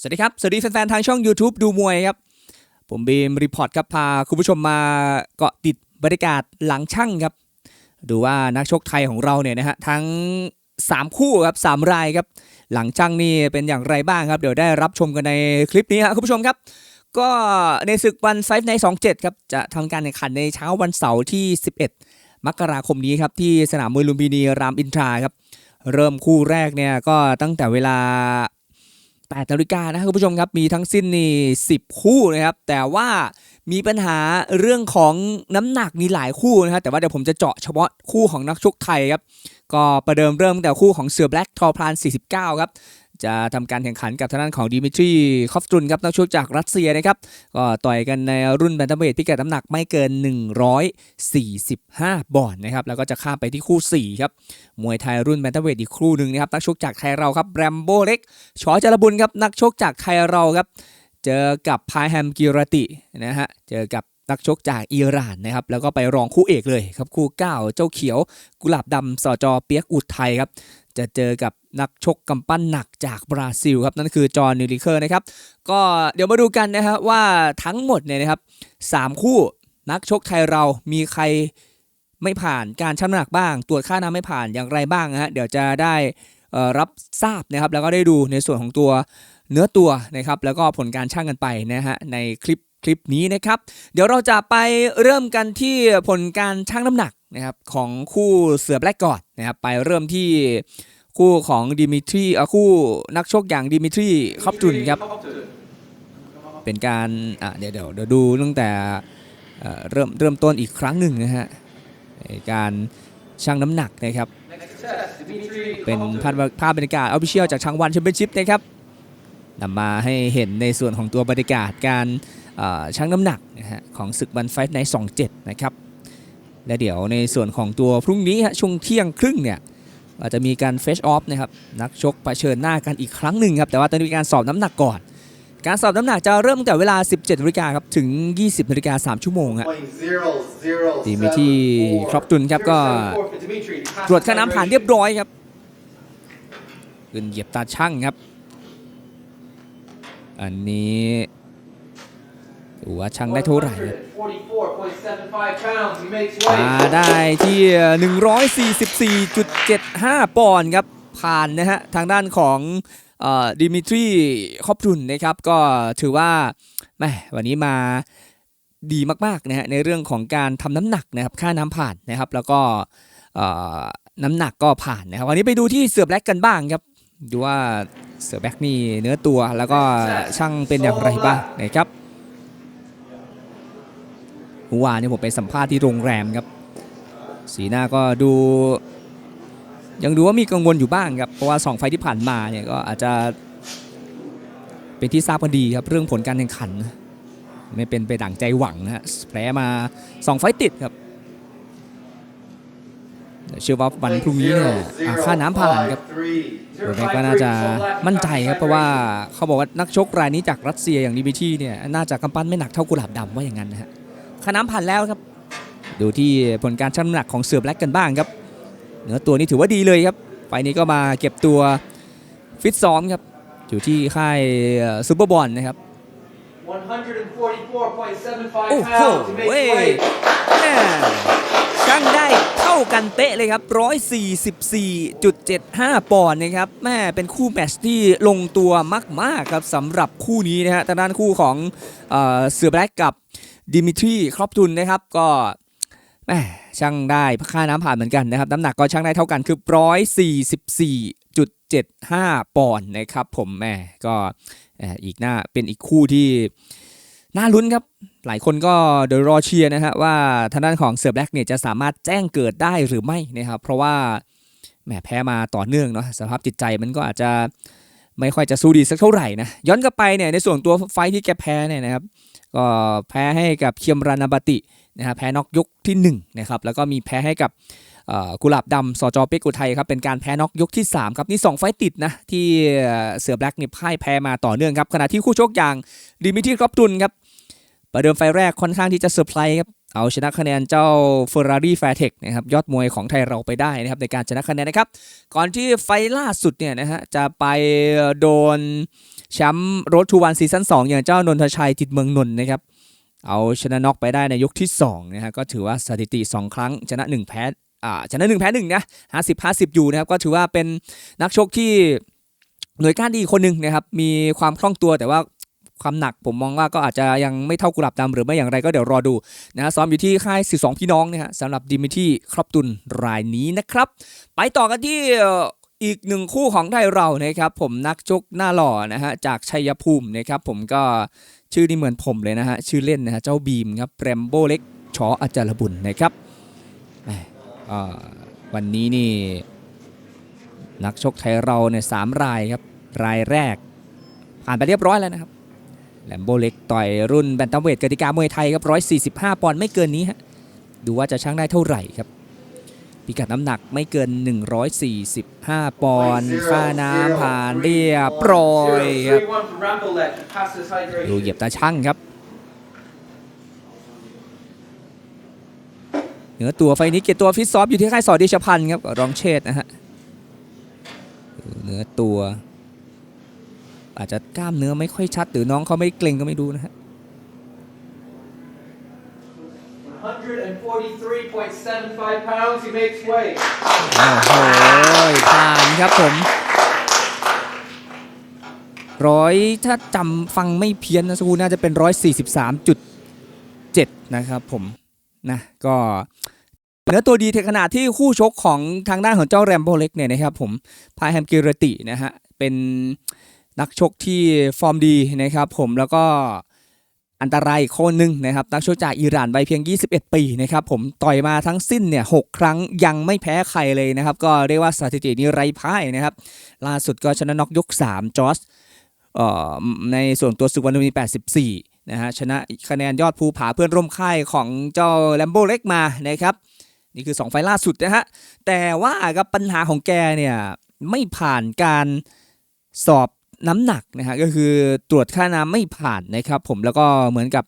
สวัสดีครับ สวัสดีแฟนๆ ทางช่อง YouTube ดูมวยครับ ผมบีมรีพอร์ตครับ พาคุณผู้ชมมาเกาะติดบรรยากาศหลังช่างครับ ดูว่านักชกไทยของเราเนี่ยนะฮะทั้ง 3 คู่ครับ3รายครับ หลังช่างนี่เป็นอย่างไรบ้างครับ เดี๋ยวได้รับชมกันในคลิปนี้ครับคุณผู้ชมครับ ก็ในศึกวันไซฟ์ใน 27 ครับ จะทำการแข่งขันในเช้าวันเสาร์ที่ 11 มกราคมนี้ครับที่สนามมวยลุมพินีรามอินทราครับ เริ่มคู่แรกเนี่ยก็ตั้งแต่เวลา 8นาฬิกานะครับคุณผู้ชมครับมีทั้งสิ้นนี่10 คู่นะครับ แต่ว่ามีปัญหาเรื่องของน้ำหนักมีหลายคู่นะครับแต่ว่าเดี๋ยวผมจะเจาะเฉพาะคู่ของนักชกไทยครับ ก็ประเดิมเริ่มแต่คู่ของเสือแบล็กทอพลาน49 ครับ จะทำการแข่งขันกับทางด้านของดิมิทรีคอฟตุนครับนักชกจากรัสเซียนะครับก็ต่อยกันในรุ่นแบนตัมเวทพิกัดน้ำหนักไม่เกิน 145 บอลนะครับแล้วก็จะข้ามไปที่คู่ 4 ครับ มวยไทยรุ่นแบนตัมเวทอีกคู่หนึ่งนะครับนักชกจากไทยเราครับแรมโบ้เล็กชอจารบุญครับนักชกจากไทยเราครับเจอกับพายแฮมกิรตินะฮะเจอกับนักชกจากอิหร่านนะครับแล้วก็ไปรองคู่เอกเลยครับคู่ 9 เจ้าเขียว กุหลาบดำสจอเปียกอุดไทยครับจะเจอกับนักชกกำปั้นหนักจากบราซิลครับนั่นคือจอห์นนิลิเคอร์นะครับก็เดี๋ยวมาดูกันนะครับว่าทั้งหมดเนี่ยนะครับสามคู่นักชกไทยเรามีใครไม่ผ่านการชั่งน้ำหนักบ้าง ตรวจค่าน้ำไม่ผ่านอย่างไรบ้างนะฮะเดี๋ยวจะได้รับทราบนะครับแล้วก็ได้ดูในส่วนของตัวเนื้อตัวนะครับแล้วก็ผลการชั่งกันไปนะฮะในคลิปคลิปนี้นะครับเดี๋ยวเราจะไปเริ่มกันที่ผลการชั่งน้ำหนักนะครับของคู่เสือแบล็กก่อนนะครับไปเริ่มที่ คู่ของดิมิทรีคู่นักชกอย่างดิมิทรีคอปจุนครับ เป็นการอะเดี๋ยวเดี๋ยวเดี๋ยวดูตั้งแต่เริ่มเริ่มต้นอีกครั้งหนึ่งนะฮะการชั่งน้ำหนักนะครับ เป็นภาพภาพบรรยากาศออฟฟิเชียลจากช่างวันแชมเปี้ยนชิพนะครับนำมาให้เห็นในส่วนของตัวบรรยากาศการเอ่อชั่งน้ำหนักนะฮะของศึกบันไฟใน 27 นะครับ และเดี๋ยวในส่วนของตัวพรุ่งนี้ฮะช่วงเที่ยงครึ่งเนี่ย อาจจะมีการเฟชออฟนะครับนักชกเผชิญหน้ากันอีกครั้งหนึ่งครับแต่ว่าตอนนี้มีการสอบน้ำหนักก่อน การสอบน้ำหนักจะเริ่มตั้งแต่เวลา 17นาฬิกาครับถึง 20นาฬิกา3ชั่วโมงฮะทีมที่ครอบตุนครับก็ตรวจค่าน้ำผ่านเรียบร้อยครับขึ้นเหยียบตาช่างครับ อันนี้ ดูว่าช่างได้เท่าไหร่ครับมาได้ที่ 144.75 ปอนด์ครับ ผ่านนะฮะ ทางด้านของดิมิทรีคอปรุนนะครับ ก็ถือว่าแมวันนี้มาดีมากๆนะฮะในเรื่องของการทำน้ำหนักนะครับ ค่าน้ำผ่านนะครับ แล้วก็น้ำหนักก็ผ่านนะครับ วันนี้ไปดูที่เสือแบล็กกันบ้างครับ ดูว่าเสือแบล็กนี่เนื้อตัวแล้วก็ช่างเป็นอย่างไรบ้างนะครับ เมื่อวานนี้ผมไปสัมภาษณ์ที่โรงแรมครับ สีหน้าก็ดู ยังดูว่ามีกังวลอยู่บ้างครับ เพราะว่า 2 ไฟที่ผ่านมาเนี่ยก็อาจจะเป็นที่ทราบกันดีครับ เรื่องผลการแข่งขัน ไม่เป็นไปดั่งใจหวังนะฮะแพ้มา 2 ไฟติดครับเชื่อว่าวันพรุ่งนี้เนี่ยค่าน้ำผ่านครับโรแบกก็น่าจะมั่นใจครับ เพราะว่าเขาบอกว่านักชกรายนี้จากรัสเซียอย่างดิมิทีเนี่ยน่าจะกำปั้นไม่หนักเท่ากุหลาบดำว่าอย่างนั้นนะฮะ ค่าน้ำผ่านแล้วครับ ดูที่ผลการชั่งน้ำหนักของเสือแบล็กกันบ้างครับเนื้อตัวนี้ถือว่าดีเลยครับไฟล์นี้ก็มาเก็บตัวฟิตซ้อมครับอยู่ที่ค่ายซูเปอร์บอลนะครับโอ้โหเว้ยแม่ช่างได้เท่ากันเป๊ะเลยครับ 144.75 ปอนด์นะครับแม่เป็นคู่แมตช์ที่ลงตัวมาก ๆ ครับสำหรับคู่นี้นะฮะทางด้านคู่ของเอ่อเสือแบล็กกับ ดิมิทรีครอบตุนนะครับก็แม่ช่างได้ค่าน้ำผ่านเหมือนกันนะครับน้ำหนักก็ช่างได้เท่ากันคือ144.75ปอนด์นะครับผมแม่ก็อีกหน้าเป็นอีกคู่ที่น่าลุ้นครับ หลายคนก็เดี๋ยวรอเชียร์นะฮะว่าทางด้านของเสือแบล็กเนี่ยจะสามารถแจ้งเกิดได้หรือไม่นะครับเพราะว่าแหมแพ้มาต่อเนื่องเนาะสภาพจิตใจมันก็อาจจะ ไม่ค่อยจะสู้ดีสักเท่าไหร่นะย้อนกลับไปเนี่ยในส่วนตัวไฟที่แกแพ้เนี่ยนะครับก็แพ้ให้กับเคียมรานาบตินะครับแพ้น็อกยกที่หนึ่งนะครับแล้วก็มีแพ้ให้กับกุหลาบดำสจเป๊กอุทัยครับเป็นการแพ้น็อกยกที่สามครับ นี่สองไฟติดนะ ที่เสือแบล็กเนี่ยพ่ายแพ้มาต่อเนื่องครับ ขณะที่คู่ชกอย่างดิมิทรีครอปตุนครับ ประเดิมไฟแรกค่อนข้างที่จะเซอร์ไพรส์ครับ เอาชนะคะแนนเจ้า Ferrari f a i r t e c h นะครับยอดมวยของไทยเราไปได้นะครับในการชนะคะแนนนะครับ ก่อนที่ไฟล่าสุดเนี่ยนะฮะจะไปโดนแชมป์รถทูวันซีซั่น2อย่างเจ้านนทชัยจิตเมืองนนท์นะครับเอาชนะน็อกไปได้ในยกที่2นะฮะก็ถือว่าสถิติ 2 ครั้งชนะ 1 แพ้อ่าชนะ 1 แพ้1นะ50 50 อยู่นะครับก็ถือว่าเป็นนักชกที่หน่วยก้านดีคนหนึ่งนะครับมีความคล่องตัวแต่ว่า ความหนักผมมองว่าก็อาจจะยังไม่เท่ากุหลาบดำหรือไม่อย่างไรก็เดี๋ยวรอดูนะฮะซ้อมอยู่ที่ค่าย 12 พี่น้องนะฮะสำหรับดิมิที่ครอบตุนรายนี้นะครับ ไปต่อกันที่อีกหนึ่งคู่ของไทยเรานะครับ ผมนักชกหน้าหล่อนะฮะจากชัยภูมินะครับผมก็ชื่อนี่เหมือนผมเลยนะฮะชื่อเล่นนะฮะเจ้าบีมครับแรมโบเล็กชออาจารย์บุญนะครับวันนี้นี่นักชกไทยเราเนี่ยสามรายครับรายแรกผ่านไปเรียบร้อยแล้วนะครับ แลมโบเล็กต่อยรุ่นแบนตัมเวทกติกามวยไทยครับ 145 ปอนด์ไม่เกินนี้ฮะ ดูว่าจะชั่งได้เท่าไหร่ครับ พิกัดน้ำหนักไม่เกิน 145 ปอนด์ค่าน้ำผ่านเรียบร้อยครับดูเหยียบตาช่างครับเหนือตัวไฟนี้เกียรตัวฟิตซอฟอยู่ที่ค่ายสอดิชพันธ์ครับรองเชษนะฮะเหนือตัว อาจจะกล้ามเนื้อไม่ค่อยชัด หรือน้องเขาไม่เกรงก็ไม่ดูนะฮะ143.75 pounds, he makes weight. โอ้โหผ่านครับผมร้อยถ้าจำฟังไม่เพี้ยนนะสกครูน่าจะเป็นร้อยสี่สิบสามจุดเจ็ดนะครับผมนะก็เนื้อตัวดีถึงขนาดที่คู่ชกของทางด้านของเจ้าแรมโบเล็กเนี่ยนะครับผมพายแฮมกิรตินะฮะเป็น นักชกที่ฟอร์มดีนะครับผมแล้วก็อันตรายอีกคนหนึ่งนะครับนักชกจากอิหร่านวัยเพียง 21 ปีนะครับผมต่อยมาทั้งสิ้นเนี่ยหกครั้งยังไม่แพ้ใครเลยนะครับ ก็เรียกว่าสถิตินี้ไร้พ่ายนะครับ ล่าสุดก็ชนะน็อกยก 3 จอร์สเอ่อในส่วนตัวสุวรรณมี84 นะฮะชนะคะแนนยอดภูผาเพื่อนร่วมค่ายของเจ้าแลมโบเล็กมานะครับ นี่คือ 2 ไฟล์ล่าสุดนะฮะแต่ว่ากับปัญหาของแกเนี่ยไม่ผ่านการสอบ น้ำหนักนะฮะก็คือตรวจค่าน้ำไม่ผ่านนะครับผมแล้วก็เหมือนกับ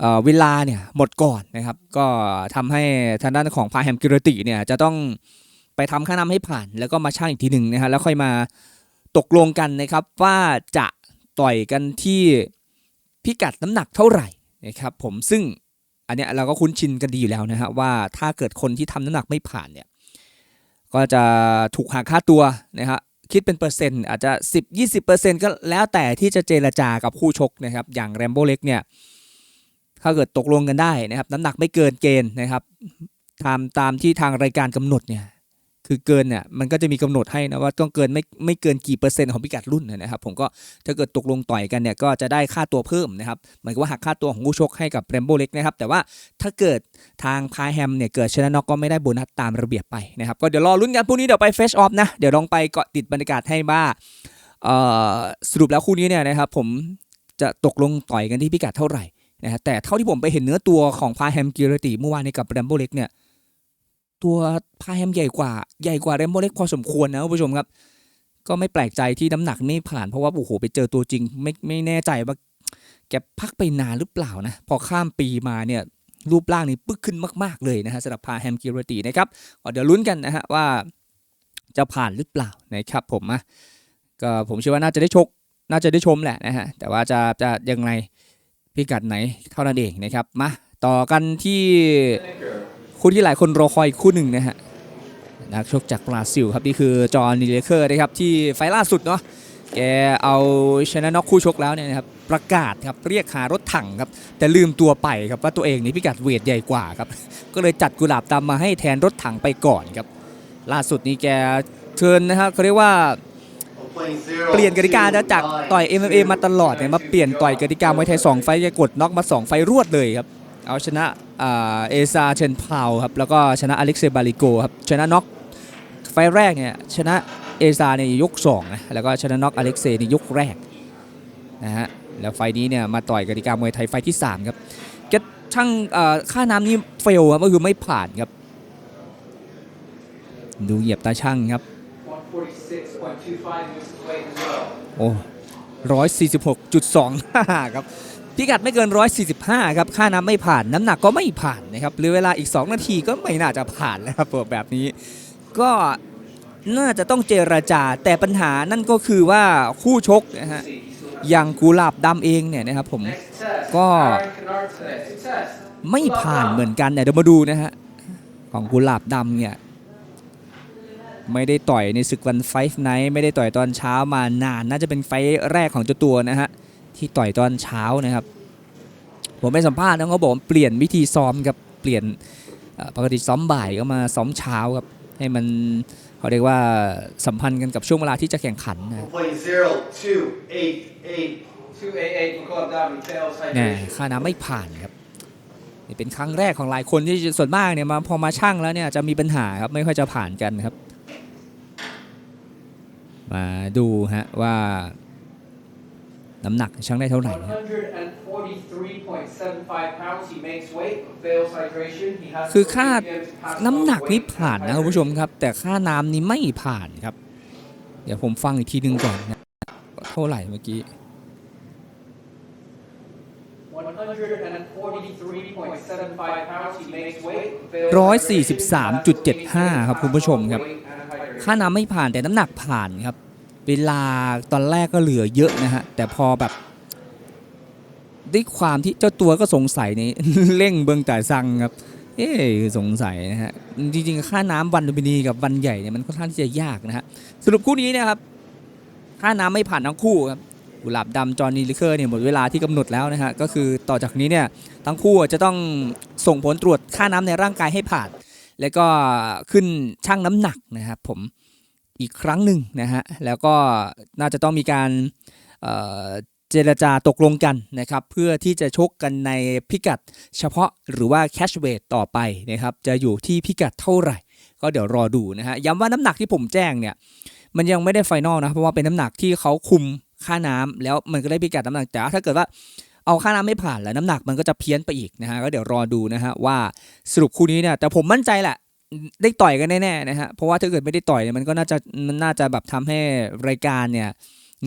เเวลาเนี่ยหมดก่อนนะครับ ก็ทำให้ทางด้านของพาแฮมกิรติเนี่ยจะต้องไปทำค่าน้ำให้ผ่าน แล้วก็มาชั่งอีกทีหนึ่งนะฮะแล้วค่อยมาตกลงกันนะครับว่าจะต่อยกันที่พิกัดน้ำหนักเท่าไหร่นะครับผมซึ่งอันเนี้ยเราก็คุ้นชินกันดีอยู่แล้วนะฮะว่าถ้าเกิดคนที่ทำน้ำหนักไม่ผ่านเนี่ยก็จะถูกหักค่าตัวนะฮะ คิดเป็นเปอร์เซ็นต์ อาจจะ 10-20%ก็แล้วแต่ที่จะเจรจากับคู่ชกนะครับอย่างแรมโบ้เล็กเนี่ยถ้าเกิดตกลงกันได้นะครับน้ำหนักไม่เกินเกณฑ์นะครับตามตามที่ทางรายการกำหนดเนี่ย คือเกินเนี่ยมันก็จะมีกำหนดให้นะว่าต้องเกินไม่ไม่เกินกี่เปอร์เซ็นต์ของพิกัดรุ่นนะครับผมก็ถ้าเกิดตกลงต่อยกันเนี่ยก็จะได้ค่าตัวเพิ่มนะครับเหมือนกับว่าหักค่าตัวของคู่ชกให้กับแรมโบ้เล็กนะครับแต่ว่าถ้าเกิดทางพายแฮมเนี่ยเกิดชนะน็อกก็ไม่ได้โบนัสตามระเบียบไปนะครับก็เดี๋ยวรอลุ้นกันพรุ่งนี้เดี๋ยวไปเฟชออฟนะเดี๋ยวลองไปเกาะติดบรรยากาศให้ว่าสรุปแล้วคู่นี้เนี่ยนะครับผมจะตกลงต่อยกันที่พิกัดเท่าไหร่นะฮะแต่เท่าที่ผมไปเห็นเนื้อตัวของพายแฮมกิรติเมื่อวานนี้กับแรมโบเล็กเนี่ย ตัวพายแฮมใหญ่กว่าใหญ่กว่าแรมโบเล็กพอสมควรนะคุณผู้ชมครับ ก็ไม่แปลกใจที่น้ำหนักไม่ผ่านเพราะว่าโอ้โหไปเจอตัวจริง ไม่ไม่แน่ใจว่าแกพักไปนานหรือเปล่านะพอข้ามปีมาเนี่ยรูปร่างนี่ปึ๊กขึ้นมากๆเลยนะฮะสำหรับพาแฮมกิรตินะครับเดี๋ยวลุ้นกันนะฮะว่าจะผ่านหรือเปล่านะครับผมนะก็ผมเชื่อว่าน่าจะได้ชก น่าจะได้ชมแหละนะฮะแต่ว่าจะจะยังไงพิกัดไหนเท่านั้นเองนะครับมาต่อกันที่ คู่ที่หลายคนรอคอยคู่หนึ่งนะฮะนักชกจากบราซิลครับนี่คือจอห์นนีเลเคอร์นะครับที่ไฟล่าสุดเนาะแกเอาชนะน็อกคู่ชกแล้วเนี่ยนะครับประกาศครับเรียกหารถถังครับแต่ลืมตัวไปครับว่าตัวเองนี่พิกัดเวทใหญ่กว่าครับก็เลยจัดกุหลาบตามมาให้แทนรถถังไปก่อนครับล่าสุดนี้แกเชิญนะครับเขาเรียกว่าเปลี่ยนกติกาจากต่อย MMA มาตลอดเนี่ยมาเปลี่ยนต่อยกติกามวยไทย2ไฟแกกดน็อกมา 2 ไฟรวดเลยครับ เอาชนะเอซาเชนพาวครับแล้วก็ชนะอเล็กเซย์บาลิโกครับชนะน็อกไฟแรกเนี่ยชนะเอซาในยก2นะแล้วก็ชนะน็อกอเล็กเซย์ในยกแรกนะฮะแล้วไฟนี้เนี่ยมาต่อยกติกามวยไทยไฟที่ 3 ครับแกช่างค่าน้ำนี่เฟลครับก็คือไม่ผ่านครับ ดูเหยียบตาช่างครับโอ้ร้อยสี่สิบหกจุดสองครับ พิกัดไม่เกิน 145 ครับ ค่าน้ำไม่ผ่าน น้ำหนักก็ไม่ผ่านนะครับหรือเวลาอีก 2 นาทีก็ไม่น่าจะผ่านแล้วครับแบบนี้ ก็น่าจะต้องเจรจา แต่ปัญหานั่นก็คือว่าคู่ชกนะฮะอย่างกุหลาบดำเองเนี่ยนะครับผมก็ไม่ผ่านเหมือนกันเนี่ยเดี๋ยวมาดูนะฮะของกุหลาบดำเนี่ยไม่ได้ต่อยในศึกวันไฟท์ไนท์ไม่ได้ต่อยตอนเช้ามานาน น่าจะเป็นไฟท์แรกของเจ้าตัวนะฮะ ที่ต่อยตอนเช้านะครับ ผมไปสัมภาษณ์แล้วเขาบอกเปลี่ยนวิธีซ้อมครับเปลี่ยนปกติซ้อมบ่ายก็มาซ้อมเช้าครับให้มันเขาเรียกว่าสัมพันธ์กันกับช่วงเวลาที่จะแข่งขันนะ Play zero two eight eight. 288 McCall Dobby fails แน่ค่าน้ำไม่ผ่านครับนี่เป็นครั้งแรกของหลายคนที่ส่วนมากเนี่ยมาพอมาช่างแล้วเนี่ยจะมีปัญหาครับไม่ค่อยจะผ่านกันครับ มาดูฮะว่า น้ำหนักช่างได้เท่าไหร่ครับ143.75 pounds. He makes weight, fails hydration. He has คือ to ค่า leave him to pass น้ำหนัก on นี่ weight. ผ่านนะคุณผู้ชมครับ แต่ค่าน้ำนี่ไม่ผ่านครับ เดี๋ยวผมฟังอีกทีหนึงก่อนนะเท่าไหร่เมื่อกี้143.75 pounds. He makes weight, fails ร้อยสี่ hydration. สิบ He สาม has จุด to เจ็ด leave him ห้า to ครับ pass คุณผู้ชม on ครับ weight and hydration. ค่าน้ำไม่ผ่านแต่น้ำหนักผ่านครับ เวลาตอนแรกก็เหลือเยอะนะฮะ แต่พอแบบด้วยความที่เจ้าตัวก็สงสัยในเร่งเบิงแต่ซังครับ เอ๊สงสัยนะฮะ จริงๆ ค่าน้ำวันลุมพินีกับวันใหญ่เนี่ยมันค่อนข้างที่จะยากนะฮะ สรุปคู่นี้นะครับค่าน้ำไม่ผ่านทั้งคู่ครับกุหลาบดำจอห์นนีลิเคอร์เนี่ยหมดเวลาที่กำหนดแล้วนะฮะ ก็คือต่อจากนี้เนี่ยทั้งคู่จะต้องส่งผลตรวจค่าน้ำในร่างกายให้ผ่าน แล้วก็ขึ้นชั่งน้ำหนักนะครับผม อีกครั้งหนึ่งนะฮะแล้วก็น่าจะต้องมีการเจรจาตกลงกันนะครับเพื่อที่จะชกกันในพิกัดเฉพาะหรือว่าแคชเวทต่อไปนะครับจะอยู่ที่พิกัดเท่าไหร่ ก็เดี๋ยวรอดูนะฮะย้ำว่าน้ำหนักที่ผมแจ้งเนี่ยมันยังไม่ได้ไฟนอลนะเพราะว่าเป็นน้ำหนักที่เขาคุมค่าน้ำแล้วมันก็ได้พิกัดน้ำหนักแต่ถ้าเกิดว่าเอาค่าน้ำไม่ผ่านแล้วน้ำหนักมันก็จะเพี้ยนไปอีกนะฮะก็เดี๋ยวรอดูนะฮะว่าสรุปคู่นี้เนี่ยแต่ผมมั่นใจแหละ ได้ต่อยกันแน่ๆนะฮะเพราะว่าถ้าเกิดไม่ได้ต่อยเนี่ยมันก็น่าจะมันน่าจะแบบทำให้รายการเนี่ย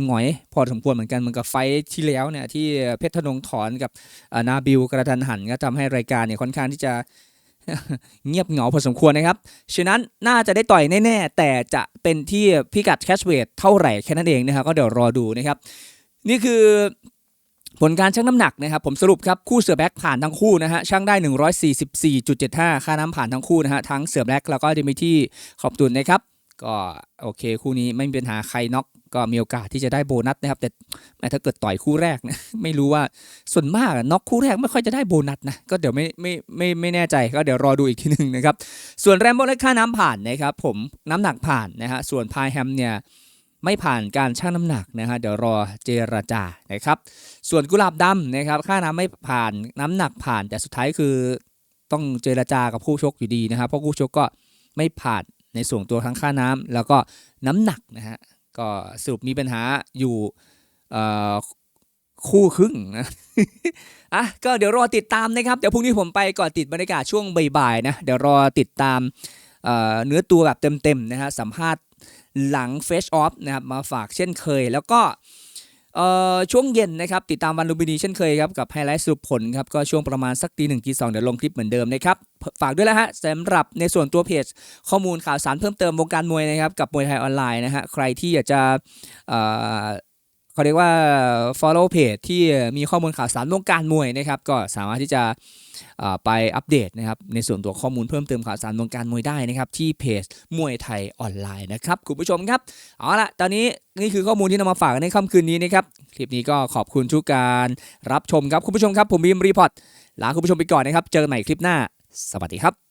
หงอยพอสมควรเหมือนกันเหมือนกับไฟที่แล้วเนี่ยที่เพชรธนงถอนกับนาบิลกระทันหันก็ทำให้รายการเนี่ยค่อนข้างที่จะเงียบเหงาพอสมควรนะครับฉะนั้นน่าจะได้ต่อยแน่ๆแต่จะเป็นที่พิกัดแคชเวทเท่าไหร่แค่นั้นเองนะครับก็เดี๋ยวรอดูนะครับ นี่คือ ผลการชั่งน้ำหนักนะครับผมสรุปครับคู่เสือแบ็กผ่านทั้งคู่นะฮะชั่งได้ 144.75 ค่าน้ำผ่านทั้งคู่นะฮะทั้งเสือแบ็กแล้วก็เดมิที่ขอบตุนนะครับก็โอเคคู่นี้ไม่มีปัญหาใครน็อกก็มีโอกาสที่จะได้โบนัสนะครับ แต่แม้ถ้าเกิดต่อยคู่แรกนะไม่รู้ว่าส่วนมากน็อกคู่แรกไม่ค่อยจะได้โบนัสนะก็เดี๋ยวไม่ไม่ไม่ไม่แน่ใจก็เดี๋ยวรอดูอีกทีหนึ่งนะครับส่วนแรมโบ้และค่าน้ำผ่านนะครับผมน้ำหนักผ่านนะฮะส่วนพายแฮมเนี่ย ไม่ผ่านการชั่งน้ำหนักนะฮะเดี๋ยวรอเจรจานะครับ ส่วนกุหลาบดำนะครับค่าน้ำไม่ผ่านน้ำหนักผ่าน แต่สุดท้ายคือต้องเจรจากับผู้ชกอยู่ดีนะครับเพราะผู้ชกก็ไม่ผ่านในส่วนตัวทั้งค่าน้ำแล้วก็น้ำหนักนะฮะก็สรุปมีปัญหาอยู่คู่ครึ่งนะอะก็เดี๋ยวรอติดตามนะครับเดี๋ยวพรุ่งนี้ผมไปก่อนติดบรรยากาศช่วงบ่ายๆนะเดี๋ยวรอติดตามเอ่อเนื้อตัวแบบเต็มๆนะฮะสัมภาษณ์ หลังเฟชออฟนะครับมาฝากเช่นเคย แล้วก็ช่วงเย็นนะครับ ติดตามวันลุมพินีเช่นเคยครับ กับไฮไลท์สรุปผลครับ ก็ช่วงประมาณสักตีหนึ่งตีสองเดี๋ยวลงคลิปเหมือนเดิมนะครับ ฝากด้วยแล้วฮะสำหรับในส่วนตัวเพจ ข้อมูลข่าวสารเพิ่มเติมวงการมวยนะครับ กับมวยไทยออนไลน์นะฮะใครที่อยากจะ เขาเรียกว่า follow page ที่มีข้อมูลข่าวสารวงการมวยนะครับ ก็สามารถที่จะไปอัปเดตนะครับ ในส่วนตัวข้อมูลเพิ่มเติมข่าวสารวงการมวยได้นะครับ ที่เพจมวยไทยออนไลน์นะครับ คุณผู้ชมครับ เอาละตอนนี้นี่คือข้อมูลที่นำมาฝากในค่ำคืนนี้นะครับ คลิปนี้ก็ขอบคุณทุกการรับชมครับ คุณผู้ชมครับ ผมบีมรีพอร์ตลาคุณผู้ชมไปก่อนนะครับ เจอกันใหม่คลิปหน้า สวัสดีครับ